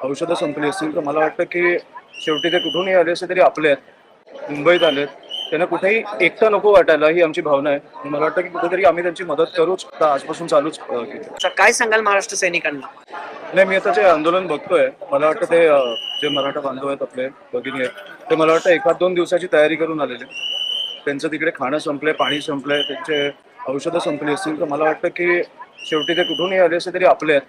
औषधं संपली असतील तर मला वाटतं की शेवटी ते कुठूनही आले असते तरी आपले आहेत. मुंबईत आलेत त्यांना कुठेही एकटं नको वाटायला ही आमची भावना आहे. मला वाटतं की कुठेतरी आम्ही त्यांची मदत करूच आजपासून चालूच काय सांगाल महाराष्ट्र सैनिकांना? नाही मी आता जे आंदोलन बघतोय मला वाटतं ते जे मराठा बांधव आहेत आपले भगिनी आहेत ते मला वाटतं एखाद दोन दिवसाची तयारी करून आलेले त्यांचं तिकडे खाणं संपलंय पाणी संपलंय त्यांचे औषधं संपली असतील तर मला वाटतं की शेवटी ते कुठूनही आले असते तरी आपले आहेत.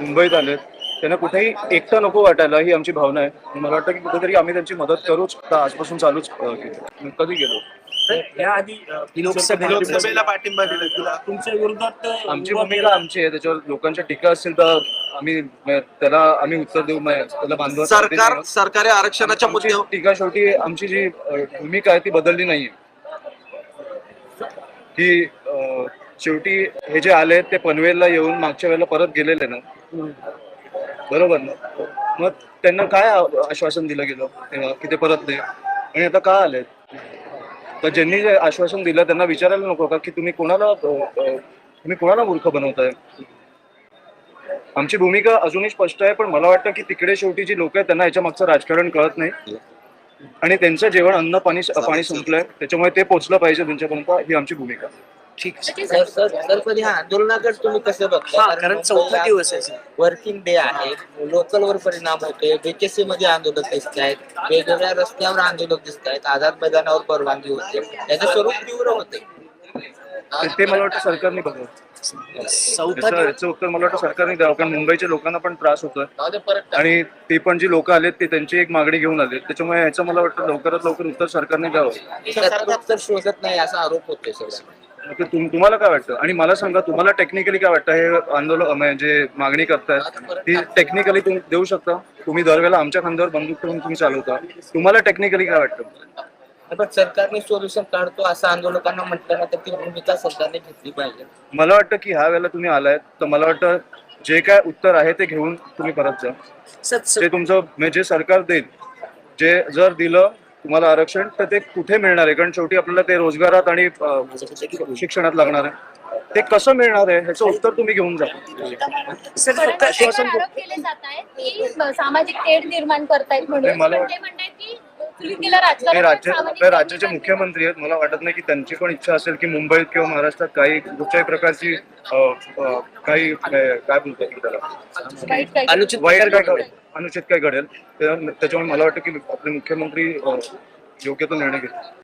मुंबईत आलेत त्यांना कुठेही एकटं नको वाटायला ही आमची भावना आहे. मला वाटतं की कुठेतरी आम्ही त्यांची मदत करूच तर आजपासून चालूच केली. कधी गेलो? याआधी अ, लोकसभेला- लोकसभेला पाठिंबा दिला. तुला तुमच्या विरोधात अ, आमची भूमिका आमची आहे त्याच्यावर लोकांच्या टीका असतील तर आम्ही म- त्याला आम्ही उत्तर देऊ त्याला बांधव सरकार सरकारी आरक्षणाच्या मुद्द्यावर टीका शेवटी आमची जी भूमिका आहे ती बदलली नाहीये. की शेवटी हे जे आले ते पनवेलला येऊन मागच्या वेळेला परत गेलेले ना? बरोबर ना? मग त्यांना काय आश्वासन दिलं गेलं? तेव्हा की ते परत नाही आणि आता का आले तर ज्यांनी जे आश्वासन दिलं त्यांना विचारायला नको का की तुम्ही कोणाला तुम्ही कोणाला मूर्ख बनवताय? आमची भूमिका अजूनही स्पष्ट आहे पण मला वाटतं की तिकडे शेवटी जी लोक आहेत त्यांना याच्या मागचं राजकारण कळत नाही. आणि त्यांचं जेवण अन्न पाणी पाणी संपलंय. त्याच्यामुळे ते पोचलं पाहिजे त्यांच्यापर्यंत. ही आमची भूमिका. ठीक सर सर सर पण ह्या आंदोलनाकडे तुम्ही कसं बघता? हा कारण चौथा दिवस आहे सर. वर्किंग डे आहे. लोकल वर परिणाम होतोय. बीकेसी मध्ये आंदोलक दिसत आहेत. वेगवेगळ्या रस्त्यावर आंदोलक दिसत आहेत. आझाद मैदानावर परवानगी होते. याचं स्वरूप तीव्र होते. ते- ते मला वाटतं सरकारने बघावं. चौथा याचं दिवस. याचं उत्तर मला वाटतं सरकारने द्यावं. कारण मुंबईच्या लोकांना पण त्रास होतोय. आणि ती पण जी लोक आलेत ते त्यांची एक मागणी घेऊन आलेत. त्याच्यामुळे याचं मला वाटतं लवकरात लवकर उत्तर सरकारने द्यावं. सरकार तर शोधत नाही असा आरोप होतोय ते तुम- तुम्हाला काय वाटतं? आणि मला सांगा तुम्हाला टेक्निकली काय वाटतं? हे आंदोलन म्हणजे मागणी करतायत ती टेक्निकली तुम्ही देऊ शकता? तुम्ही दरवेळेला आमच्या खांद्यावर बंदूक ठेवून तुम्ही चालवता. तुम्हाला टेक्निकली काय वाटतं? पण सरकारने सोल्युशन काढतो असं आंदोलकांना म्हटलं ना तर ती भूमिका सरकारने घेतली पाहिजे. मला वाटतं की ह्या वेळेला तुम्ही आलायत तर मला वाटतं जे काय उत्तर आहे ते घेऊन तुम्ही परत जा. ते तुमचं म्हणजे जे सरकार देईल जे जर दिलं तुम्हाला आरक्षण तर ते कुठे मिळणार आहे? कारण शेवटी आपल्याला ते रोजगारात आणि अं, शिक्षणात लागणार आहे. ते कसं मिळणार आहे? ह्याचं उत्तर तुम्ही घेऊन जा. सर बरं, फक्त त्याच्यावर श्वासन आरोप केले जात आहेत की सामाजिक तेढ निर्माण करतायत म्हणून. मला पण वाट- ते म्हणतायत की चुकीला ते राज्य आपल्या राज्याचे मुख्यमंत्री आहेत. मला वाटत नाही की त्यांची पण इच्छा असेल की मुंबईत किंवा महाराष्ट्रात काही कुठच्याही प्रकारची काही काय बोलतात की त्याला? अनुचित वाईट काय घडेल. अनुचित काय घडेल. त्या- त्याच्यामुळे मला वाटतं की आपले मुख्यमंत्री योग्य तो निर्णय घेतील.